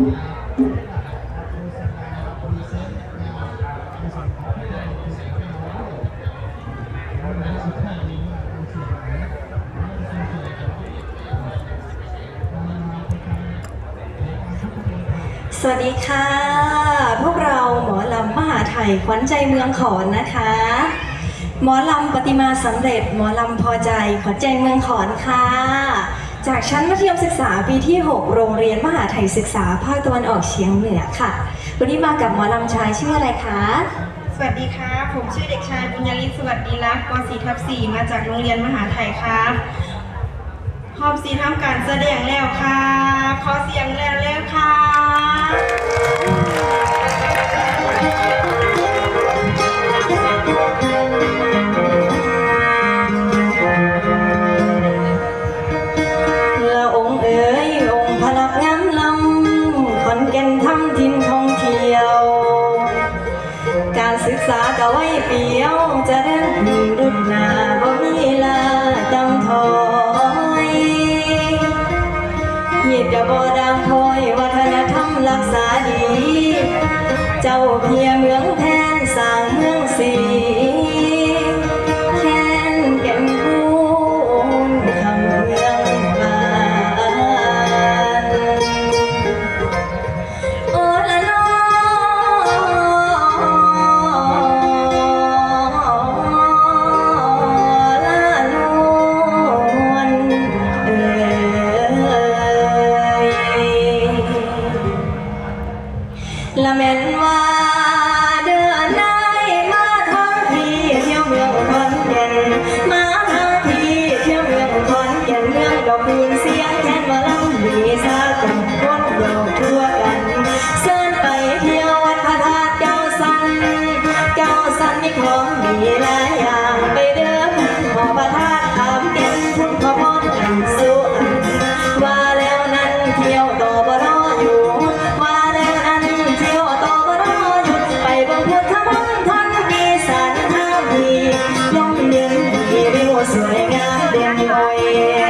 สวัสดีค่ะ พวกเราหมอลำมหาไทยขวัญใจเมืองขอนนะคะ หมอลำปฏิมาสำเร็จ หมอลำพอใจขวัญใจเมืองขอนค่ะ จากชั้นมัธยมศึกษาปีที่ 6 โรงเรียนมหาไทยศึกษาภาคตะวันออกเฉียงเหนือค่ะ วันนี้มากับหมอลำชายชื่ออะไรคะ สวัสดีครับผมชื่อเด็กชายบุญยลิศสวัสดีลักษ์ป .4 ทับ4มาจากโรงเรียนมหาไทยครับขอบสีทำการแสดงแล้วค่ะขอเสียงแล้วแล้วค่ะ กะไว้เปียวจะเดินรุ่นนาบ่มีลาต้องถอยหยียจะบ่ดังคอยวัฒนธรรมรักษาดี เจ้าเพียเมืองแทนสร้างเมือง ละแม่นว่า เด่นหน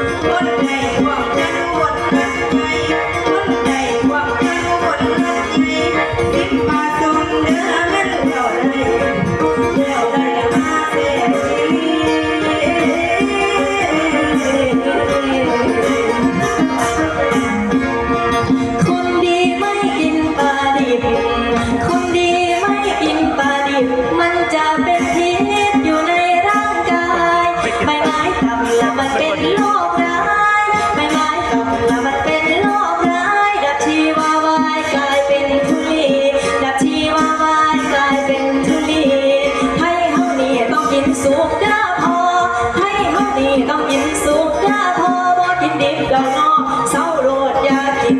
สุกด้าพอ ให้เฮานี่ต้องกินสุกด้าพอบ่กินดิบแล้วนอเศร้าโรดยากิน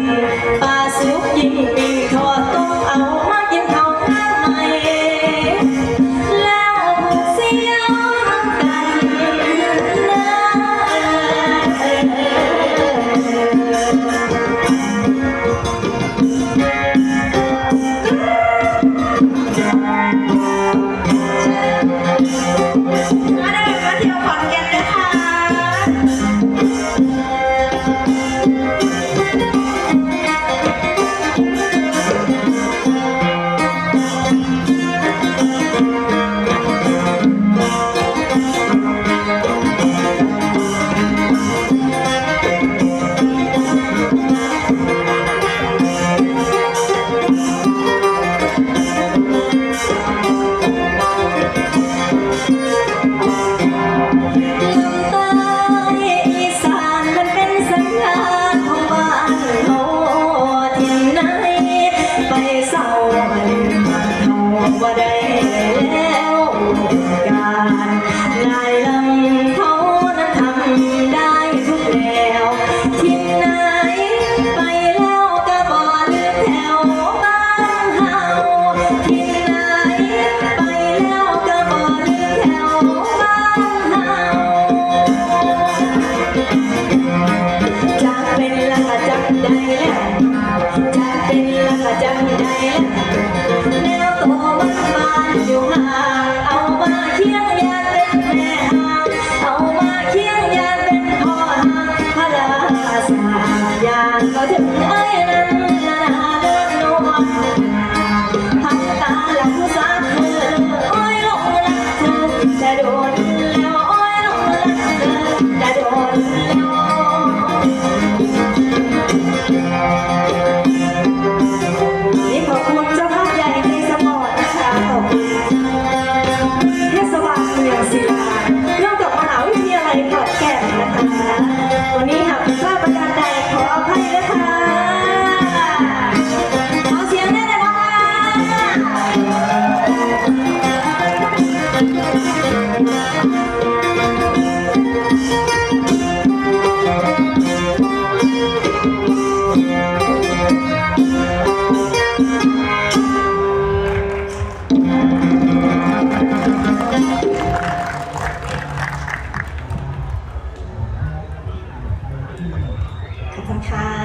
ปลาสุกยิ่งมี ขอบคุณค่ะ